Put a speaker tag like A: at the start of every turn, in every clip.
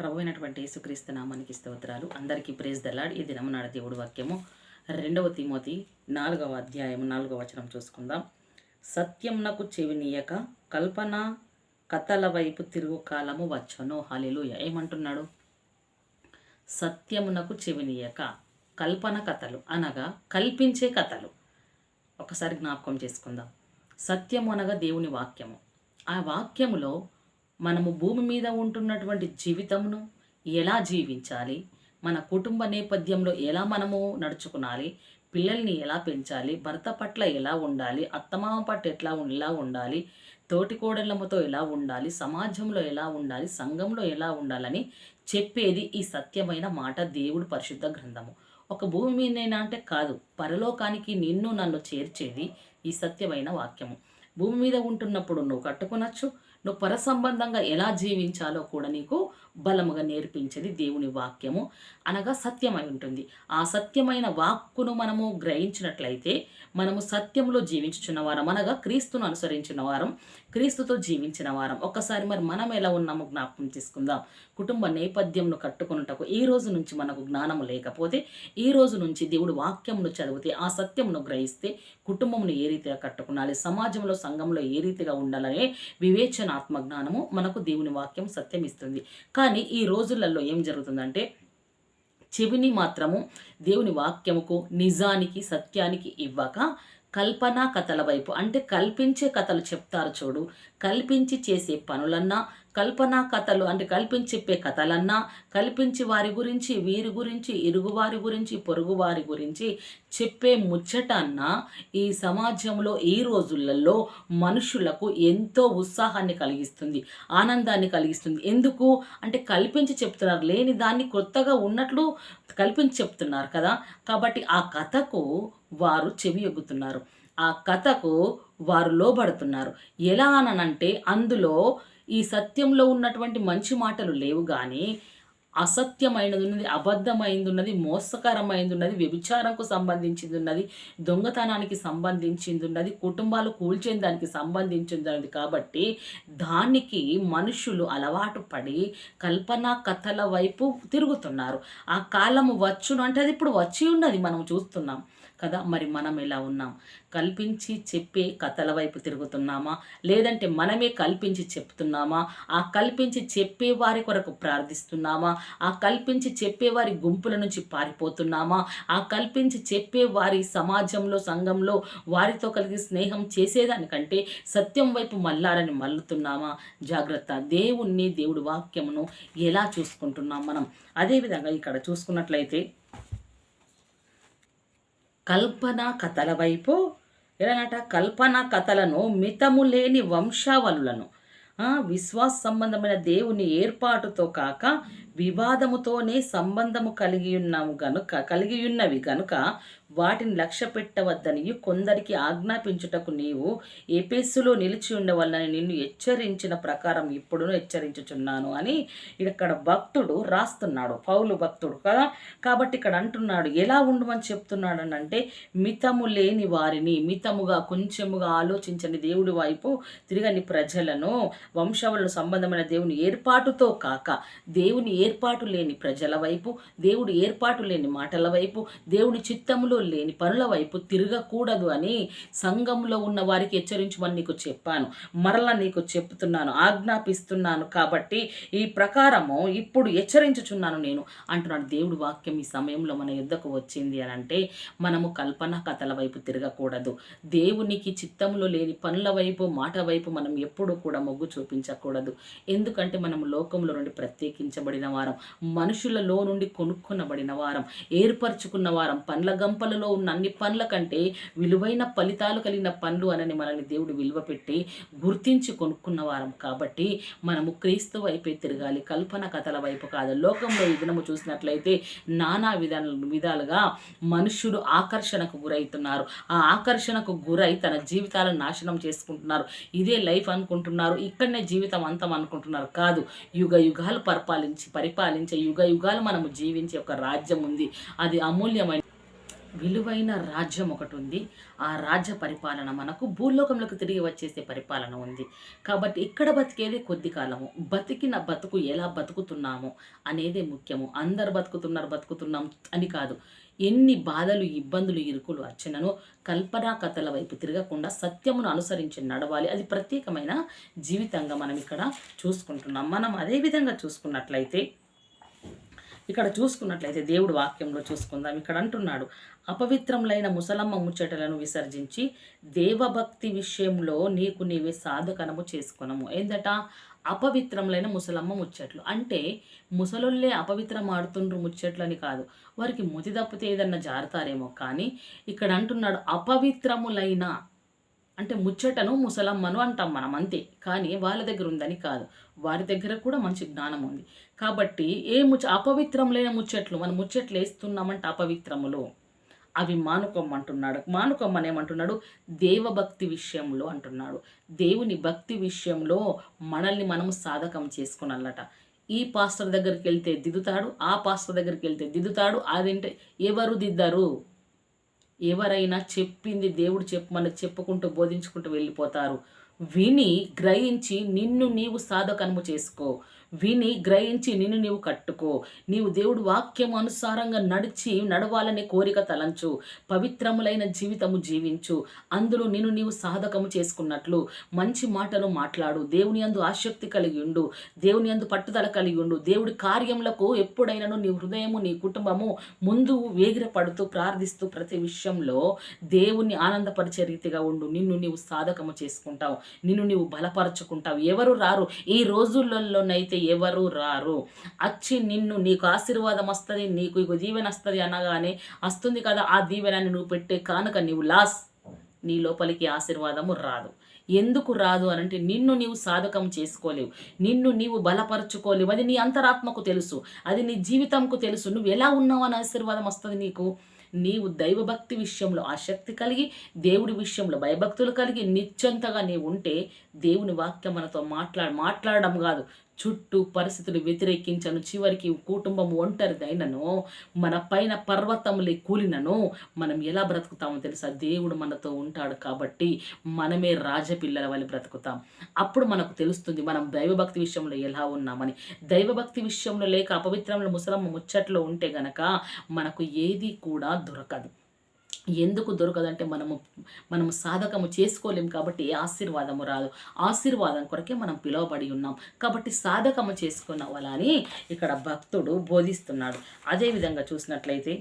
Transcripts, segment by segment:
A: ప్రభు అయినటువంటి యేసుక్రీస్తు నామానికి స్తోత్రాలు. అందరికీ ప్రేజ్ దలాడ్ ఈ దినమునాడ దేవుడు వాక్యము రెండవ తిమోతి నాలుగవ అధ్యాయం నాలుగవ వచనం చూసుకుందాం. సత్యంనకు చెవినీయక కల్పన కథల వైపు తిరుగు కాలము వచ్చను. హాలిలుయ ఏమంటున్నాడు? సత్యమునకు చెవినీయక కల్పన కథలు అనగా కల్పించే కథలు. ఒకసారి జ్ఞాపకం చేసుకుందాం. సత్యము అనగా దేవుని వాక్యము. ఆ వాక్యములో మనము భూమి మీద ఉంటున్నటువంటి జీవితమును ఎలా జీవించాలి? మన కుటుంబ నేపథ్యంలో ఎలా మనము నడుచుకునాలి? పిల్లల్ని ఎలా పెంచాలి? భర్త పట్ల ఎలా ఉండాలి? అత్తమామ పట్ల ఎట్లా ఎలా ఉండాలి? తోటి కోడళ్ళమతో ఎలా ఉండాలి? సమాజంలో ఎలా ఉండాలి? సంఘంలో ఎలా ఉండాలని చెప్పేది ఈ సత్యమైన మాట దేవుడు పరిశుద్ధ గ్రంథము. ఒక భూమి మీదైనా అంటే కాదు పరలోకానికి నిన్ను నన్ను చేర్చేది ఈ సత్యమైన వాక్యము. భూమి మీద ఉంటున్నప్పుడు నువ్వు కట్టుకొనొచ్చు నువ్వు పర సంబంధంగా ఎలా జీవించాలో కూడా నీకు బలముగా నేర్పించేది దేవుని వాక్యము. అనగా సత్యమై ఉంటుంది. ఆ సత్యమైన వాక్కును మనము గ్రహించినట్లయితే మనము సత్యంలో జీవించుచున్న వారం అనగా క్రీస్తును అనుసరించిన వారం క్రీస్తుతో జీవించిన వారం. ఒక్కసారి మరి మనం ఎలా ఉన్నామో జ్ఞాపకం తీసుకుందాం కుటుంబ నేపథ్యంను కట్టుకున్నటకు ఈ రోజు నుంచి మనకు జ్ఞానము లేకపోతే ఈ రోజు నుంచి దేవుడు వాక్యమును చదివితే ఆ సత్యమును గ్రహిస్తే కుటుంబమును ఏ రీతిగా కట్టుకునాలి సమాజంలో సంఘంలో ఏ రీతిగా ఉండాలనే వివేచనాత్మ జ్ఞానము మనకు దేవుని వాక్యం సత్యం ఇస్తుంది. కానీ ఈ రోజులలో ఏం జరుగుతుందంటే చెవిని మాత్రము దేవుని వాక్యముకు నిజానికి సత్యానికి ఇవ్వక కల్పనా కథల వైపు అంటే కల్పించే కథలు చెప్తారు చూడు కల్పించి చేసే పనులన్నా కల్పనా కథలు అంటే కల్పించి చెప్పే కథలన్నా కల్పించి వారి గురించి వీరి గురించి ఇరుగువారి గురించి పొరుగువారి గురించి చెప్పే ముచ్చటన్నా ఈ సమాజంలో ఈ రోజులలో మనుషులకు ఎంతో ఉత్సాహాన్ని కలిగిస్తుంది ఆనందాన్ని కలిగిస్తుంది. ఎందుకు? అంటే కల్పించి చెప్తున్నారు లేని దాన్ని కొత్తగా ఉన్నట్లు కల్పించి చెప్తున్నారు కదా. కాబట్టి ఆ కథకు వారు చెవి ఎగ్గుతున్నారు. ఆ కథకు వారు లోబడుతున్నారు. ఎలా అనంటే అందులో ఈ సత్యంలో ఉన్నటువంటి మంచి మాటలు లేవు కానీ అసత్యమైనది ఉన్నది అబద్ధమైంది ఉన్నది మోసకరమైంది ఉన్నది వ్యభిచారంకు సంబంధించింది ఉన్నది దొంగతనానికి సంబంధించింది ఉన్నది కుటుంబాలు కూల్చే దానికి సంబంధించింది ఉన్నది కాబట్టి దానికి మనుషులు అలవాటు పడి కల్పనా కథల వైపు తిరుగుతున్నారు. ఆ కాలము వచ్చును అంటే అది ఇప్పుడు వచ్చి ఉన్నది మనం చూస్తున్నాం. కదా మరి మనం ఎలా ఉన్నాం? కల్పించి చెప్పే కథల వైపు తిరుగుతున్నామా? లేదంటే మనమే కల్పించి చెప్తున్నామా? ఆ కల్పించి చెప్పే వారి కొరకు ప్రార్థిస్తున్నామా? ఆ కల్పించి చెప్పే వారి గుంపుల నుంచి పారిపోతున్నామా? ఆ కల్పించి చెప్పే వారి సమాజంలో సంఘంలో వారితో కలిగి స్నేహం చేసేదానికంటే సత్యం వైపు మల్లారని మల్లుతున్నామా జాగ్రత్త. దేవుణ్ణి దేవుడి వాక్యమును ఎలా చూసుకుంటున్నాం మనం? అదేవిధంగా ఇక్కడ చూసుకున్నట్లయితే కల్పన కథల వైపు? ఎలానట? కల్పన కథలను మితము లేని వంశావలులను విశ్వాస సంబంధమైన దేవుని ఏర్పాటుతో కాక వివాదముతోనే సంబంధము కలిగి ఉన్నాము గనుక కలిగి ఉన్నవి గనుక వాటిని లక్ష్య పెట్టవద్దని కొందరికి ఆజ్ఞాపించుటకు నీవు ఏపేసులో నిలిచి ఉండవల్లని నిన్ను హెచ్చరించిన ప్రకారం ఇప్పుడును హెచ్చరించుచున్నాను అని ఇక్కడ భక్తుడు రాస్తున్నాడు. పౌలు భక్తుడు కదా? కాబట్టి ఇక్కడ అంటున్నాడు ఎలా ఉండమని చెప్తున్నాడు అని అంటే మితము లేని వారిని మితముగా కొంచెముగా ఆలోచించని దేవుడి వైపు తిరగని ప్రజలను వంశవళ సంబంధమైన దేవుని ఏర్పాటుతో కాక దేవుని ఏర్పాటు లేని ప్రజల వైపు దేవుడు ఏర్పాటు లేని మాటల వైపు దేవుడి చిత్తములో లేని పనుల వైపు తిరగకూడదు అని సంఘంలో ఉన్న వారికి హెచ్చరించమని నీకు చెప్పాను. మరలా నీకు చెప్తున్నాను ఆజ్ఞాపిస్తున్నాను కాబట్టి ఈ ప్రకారము ఇప్పుడు హెచ్చరించుచున్నాను నేను. అంటున్నాడు దేవుడి వాక్యం ఈ సమయంలో మన యుద్ధకు వచ్చింది అని అంటే మనము కల్పన కథల వైపు తిరగకూడదు. దేవునికి చిత్తంలో లేని పనుల వైపు మాట వైపు మనం ఎప్పుడూ కూడా మొగ్గు చూపించకూడదు. ఎందుకంటే మనం లోకంలో నుండి ప్రత్యేకించబడిన వారం. మనుషులలో నుండి కొనుక్కునబడిన వారం. ఏర్పరచుకున్న వారం. పండ్ల గంపలలో ఉన్న అన్ని పండ్ల కంటే విలువైన ఫలితాలు కలిగిన పండ్లు అనని మనల్ని దేవుడు విలువ పెట్టి గుర్తించి కొనుక్కున్న వారం. కాబట్టి మనము క్రీస్తు వైపే తిరగాలి. కల్పన కథల వైపు కాదు. లోకంలో ఈ దినము చూసినట్లయితే నానా విధాల విధాలుగా మనుషులు ఆకర్షణకు గురవుతున్నారు. ఆ ఆకర్షణకు గురై తన జీవితాలను నాశనం చేసుకుంటున్నారు. ఇదే లైఫ్ అనుకుంటున్నారు. ఇక్కడనే జీవితం అంతం అనుకుంటున్నారు. కాదు యుగ యుగాలు పరిపాలించి పరిపాలించే యుగ యుగాలు మనము జీవించే ఒక రాజ్యం ఉంది. అది అమూల్యమైన విలువైన రాజ్యం ఒకటి ఉంది. ఆ రాజ్య పరిపాలన మనకు భూలోకంలోకి తిరిగి వచ్చేసే పరిపాలన ఉంది. కాబట్టి ఇక్కడ బతికేది కొద్ది కాలము. బతికిన బతుకు ఎలా బతుకుతున్నాము అనేదే ముఖ్యము. అందరు బతుకుతున్నారు బతుకుతున్నాం అని కాదు. ఎన్ని బాధలు ఇబ్బందులు ఇరుకులు వచ్చినను కల్పనా కథల వైపు తిరగకుండా సత్యమును అనుసరించి నడవాలి. అది ప్రత్యేకమైన జీవితంగా మనం ఇక్కడ చూసుకుంటున్నాం. మనం అదే విధంగా చూసుకున్నట్లయితే ఇక్కడ చూసుకున్నట్లయితే దేవుడు వాక్యంలో చూసుకుందాం. ఇక్కడ అంటున్నాడు అపవిత్రములైన ముసలమ్మ ముచ్చటలను విసర్జించి దేవభక్తి విషయంలో నీకు నీవే సాధకనము చేసుకునము. ఏందట? అపవిత్రములైన ముసలమ్మ ముచ్చట్లు. అంటే ముసలుళ్ళే అపవిత్రం ఆడుతుండ్రు ముచ్చట్లు అని కాదు. వారికి ముతి తప్పితే ఏదన్నా జారుతారేమో. కానీ ఇక్కడ అంటున్నాడు అపవిత్రములైన అంటే ముచ్చటను ముసలమ్మను అంటాం మనం అంతే. కానీ వాళ్ళ దగ్గర ఉందని కాదు. వారి దగ్గర కూడా మంచి జ్ఞానం ఉంది. కాబట్టి ఏ ముచ్చ అపవిత్రములైన ముచ్చట్లు మనం ముచ్చట్లు వేస్తున్నామంటే అపవిత్రములు. అవి మానుకోమంటున్నాడు మానుకోమని ఏమంటున్నాడు? దేవభక్తి విషయంలో అంటున్నాడు. దేవుని భక్తి విషయంలో మనల్ని మనము సాధకం చేసుకున్నట్లట ఈ పాస్టర్ దగ్గరికి వెళ్తే దిద్దుతాడు ఆ పాస్టర్ దగ్గరికి వెళ్తే దిద్దుతాడు. అదేంటే? ఎవరు దిద్దరు? ఎవరైనా చెప్పింది దేవుడు చెప్పమని చెప్పుకుంటూ బోధించుకుంటూ వెళ్ళిపోతారు. విని గ్రహించి నిన్ను నీవు సాధకనము చేసుకో. విని గ్రహించి నిన్ను నీవు కట్టుకో. నీవు దేవుడు వాక్యం అనుసారంగా నడిచి నడవాలనే కోరిక తలంచు. పవిత్రములైన జీవితము జీవించు. అందులో నిన్ను నీవు సాధకము చేసుకున్నట్లు మంచి మాటలు మాట్లాడు. దేవుని అందు ఆసక్తి కలిగి ఉండు. దేవుని అందు పట్టుదల కలిగి ఉండు. దేవుడి కార్యములకు ఎప్పుడైనాను నీ హృదయము నీ కుటుంబము ముందు వేగిరపడుతూ ప్రార్థిస్తూ ప్రతి విషయంలో దేవుణ్ణి ఆనందపరిచే రీతిగా ఉండు. నిన్ను నీవు సాధకము చేసుకుంటావు. నిన్ను నీవు బలపరచుకుంటావు. ఎవరు రారు? ఈ రోజులలోనైతే ఎవరు రారు. వచ్చి నిన్ను నీకు ఆశీర్వాదం వస్తుంది నీకు ఇక దీవెన వస్తుంది అనగానే వస్తుంది కదా ఆ దీవెనాన్ని నువ్వు పెట్టే కానుక నీవు లాస్. నీ లోపలికి ఆశీర్వాదము రాదు. ఎందుకు రాదు అని అంటే నిన్ను నీవు సాధకం చేసుకోలేవు. నిన్ను నీవు బలపరచుకోలేవు. అది నీ అంతరాత్మకు తెలుసు. అది నీ జీవితంకు తెలుసు. నువ్వు ఎలా ఉన్నావు అని ఆశీర్వాదం వస్తుంది నీకు? నీవు దైవభక్తి విషయంలో ఆసక్తి కలిగి దేవుడి విషయంలో భయభక్తులు కలిగి నిత్యంతగా నీవు ఉంటే దేవుని వాక్యం మనతో మాట్లాడ మాట్లాడడం కాదు. చుట్టూ పరిస్థితులు వ్యతిరేకించను. చివరికి కుటుంబం ఒంటరిదైనను. మన పైన పర్వతములే కూలినను. మనం ఎలా బ్రతుకుతామో తెలుసా? దేవుడు మనతో ఉంటాడు కాబట్టి మనమే రాజపిల్లల వల్ల బ్రతుకుతాం. అప్పుడు మనకు తెలుస్తుంది మనం దైవభక్తి విషయంలో ఎలా ఉన్నామని. దైవభక్తి విషయంలో లేక అపవిత్రంలో ముసలమ్మ ముచ్చట్లో ఉంటే గనక మనకు ఏది కూడా దొరకదు. ఎందుకు దొరకదంటే మనము మనము సాధకము చేసుకోలేం కాబట్టి ఆశీర్వాదము రాదు. ఆశీర్వాదం కొరకే మనం పిలువబడి ఉన్నాం. కాబట్టి సాధకము చేసుకున్న వాళ్ళని ఇక్కడ భక్తుడు బోధిస్తున్నాడు. అదేవిధంగా చూసినట్లయితే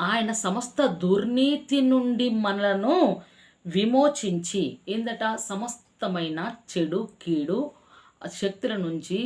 A: ఆయన సమస్త దుర్నీతి నుండి మనలను విమోచించి ఏందట? సమస్తమైన చెడు కీడు శక్తుల నుంచి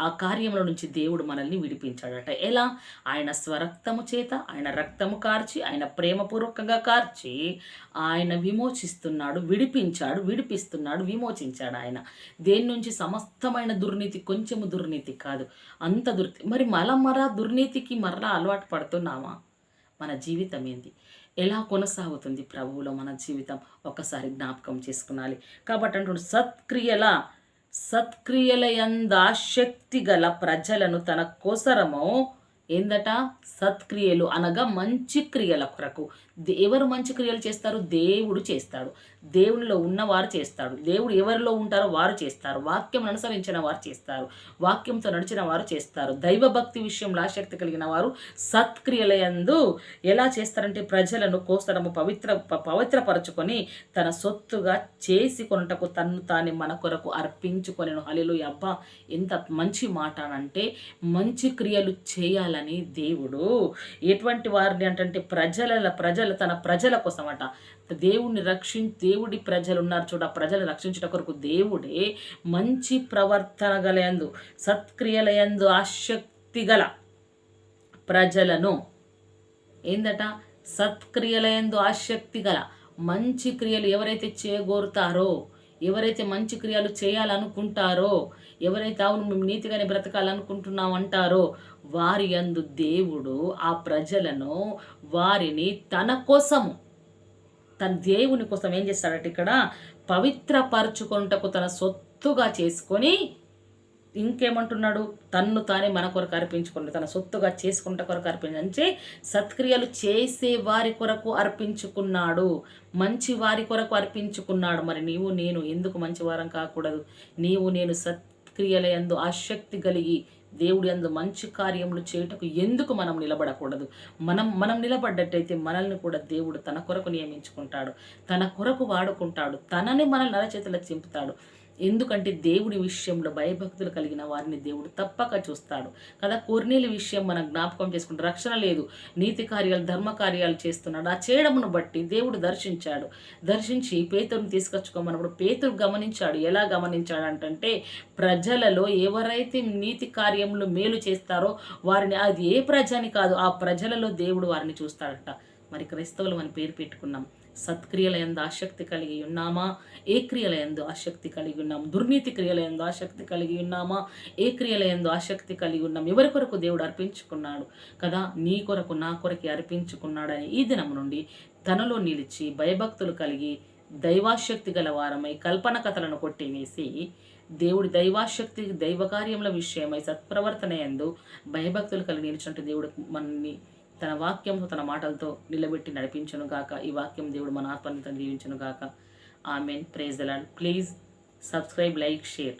A: ఆ కార్యముల నుంచి దేవుడు మనల్ని విడిపించాడట. ఎలా? ఆయన స్వరక్తము చేత ఆయన రక్తము కార్చి ఆయన ప్రేమపూర్వకంగా కార్చి ఆయన విమోచిస్తున్నాడు విడిపించాడు విడిపిస్తున్నాడు విమోచించాడు ఆయన. దేని నుంచి? సమస్తమైన దుర్నీతి కొంచెము దుర్నీతి కాదు. అంత దుర్నీతి. మరి మళ్ళా మరా దుర్నీతికి మరలా అలవాటు పడుతున్నామా? మన జీవితం ఏంది? ఎలా కొనసాగుతుంది ప్రభువులో మన జీవితం? ఒకసారి జ్ఞాపకం చేసుకునాలి. కాబట్టి అంటున్నాడు సత్క్రియల సత్క్రియలయందాశక్తి గల ప్రజలను తన కోసరము ఏందట? సత్క్రియలు అనగా మంచి క్రియల కొరకు. ఎవరు మంచి క్రియలు చేస్తారు దేవుడు చేస్తాడు. దేవునిలో ఉన్నవారు చేస్తాడు. దేవుడు ఎవరిలో ఉంటారో వారు చేస్తారు. వాక్యం అనుసరించిన వారు చేస్తారు. వాక్యంతో నడిచిన వారు చేస్తారు. దైవభక్తి విషయంలో ఆసక్తి కలిగిన వారు సత్క్రియలయందు ఎలా చేస్తారంటే ప్రజలను కోసడము పవిత్ర పవిత్రపరచుకొని తన సొత్తుగా చేసి కొనుటకు తన్ను తాని మన కొరకు అర్పించుకొనెను. హలిలు అబ్బా ఎంత మంచి మాట అంటే మంచి క్రియలు చేయాలని దేవుడు. ఎటువంటి వారిని అంటే ప్రజల ప్రజలు తన ప్రజల కోసం అట దేవుణ్ణి రక్షి దేవుడి ప్రజలు ఉన్నారు చూడ ప్రజలు రక్షించట కొరకు దేవుడే మంచి ప్రవర్తన గలయందు సత్క్రియలయందు ఆసక్తి గల ప్రజలను ఏందట? సత్క్రియలయందు ఆసక్తి గల మంచి క్రియలు ఎవరైతే చేయగోరుతారో ఎవరైతే మంచి క్రియలు చేయాలనుకుంటారో ఎవరైతే అవును మేము నీతిగానే బ్రతకాలనుకుంటున్నాం అంటారో వారి అందు దేవుడు ఆ ప్రజలను వారిని తన కోసము తన దేవుని కోసం ఏం చేస్తాడట ఇక్కడ పవిత్రపరచుకొనుటకు తన సొత్తుగా చేసుకొని ఇంకేమంటున్నాడు? తన్ను తానే మన కొరకు అర్పించుకున్నాడు. తన సొత్తుగా చేసుకుంట కొరకు అర్పించి అంటే సత్క్రియలు చేసే వారి కొరకు అర్పించుకున్నాడు. మంచి వారి కొరకు అర్పించుకున్నాడు. మరి నీవు నేను ఎందుకు మంచి వారం కాకూడదు? నీవు నేను సత్ యందు ఆసక్తి కలిగి దేవుడి అందు మంచి కార్యములు చేయుటకు ఎందుకు మనం నిలబడకూడదు? మనం మనం నిలబడ్డట్టయితే మనల్ని కూడా దేవుడు తన కొరకు నియమించుకుంటాడు. తన కొరకు వాడుకుంటాడు. తనని మనల్ని నరచేతులకు చింపుతాడు. ఎందుకంటే దేవుడి విషయంలో భయభక్తులు కలిగిన వారిని దేవుడు తప్పక చూస్తాడు. కదా కొర్నీలి విషయం మనం జ్ఞాపకం చేసుకుంటే రక్షణ లేదు. నీతి కార్యాలు ధర్మ కార్యాలు చేస్తున్నాడు. ఆ చేయడమును బట్టి దేవుడు దర్శించాడు. దర్శించి పేతురుని తీసుకొచ్చుకోమన్నప్పుడు పేతురు గమనించాడు. ఎలా గమనించాడు అంటే ప్రజలలో ఎవరైతే నీతి కార్యములు మేలు చేస్తారో వారిని అది ఏ ప్రజని కాదు ఆ ప్రజలలో దేవుడు వారిని చూస్తాడట. మరి క్రైస్తవులు అని పేరు పెట్టుకున్నాం. సత్క్రియల ఎందు ఆసక్తి కలిగి ఉన్నామా? ఏ క్రియల ఎందు ఆసక్తి కలిగి ఉన్నాం? దుర్నీతి క్రియల ఎందు ఆసక్తి కలిగి ఉన్నామా? ఏ క్రియల ఎందు ఆసక్తి కలిగి ఉన్నాం? ఎవరి కొరకు దేవుడు అర్పించుకున్నాడు? కదా నీ కొరకు నా కొరకి అర్పించుకున్నాడని ఈ దినం నుండి తనలో నిలిచి భయభక్తులు కలిగి దైవాశక్తి గల వారమై కల్పన కథలను కొట్టివేసి దేవుడి దైవాశక్తి దైవకార్యముల విషయమై సత్ప్రవర్తన ఎందు భయభక్తులు కలిగి నిలిచినట్టు దేవుడు మనల్ని తన వాక్యంతో తన మాటలతో నిలబెట్టి నడిపించను గాక. ఈ వాక్యం దేవుడు మన ఆత్మని దీవించును గాక. Amen. Praise the Lord please subscribe like share.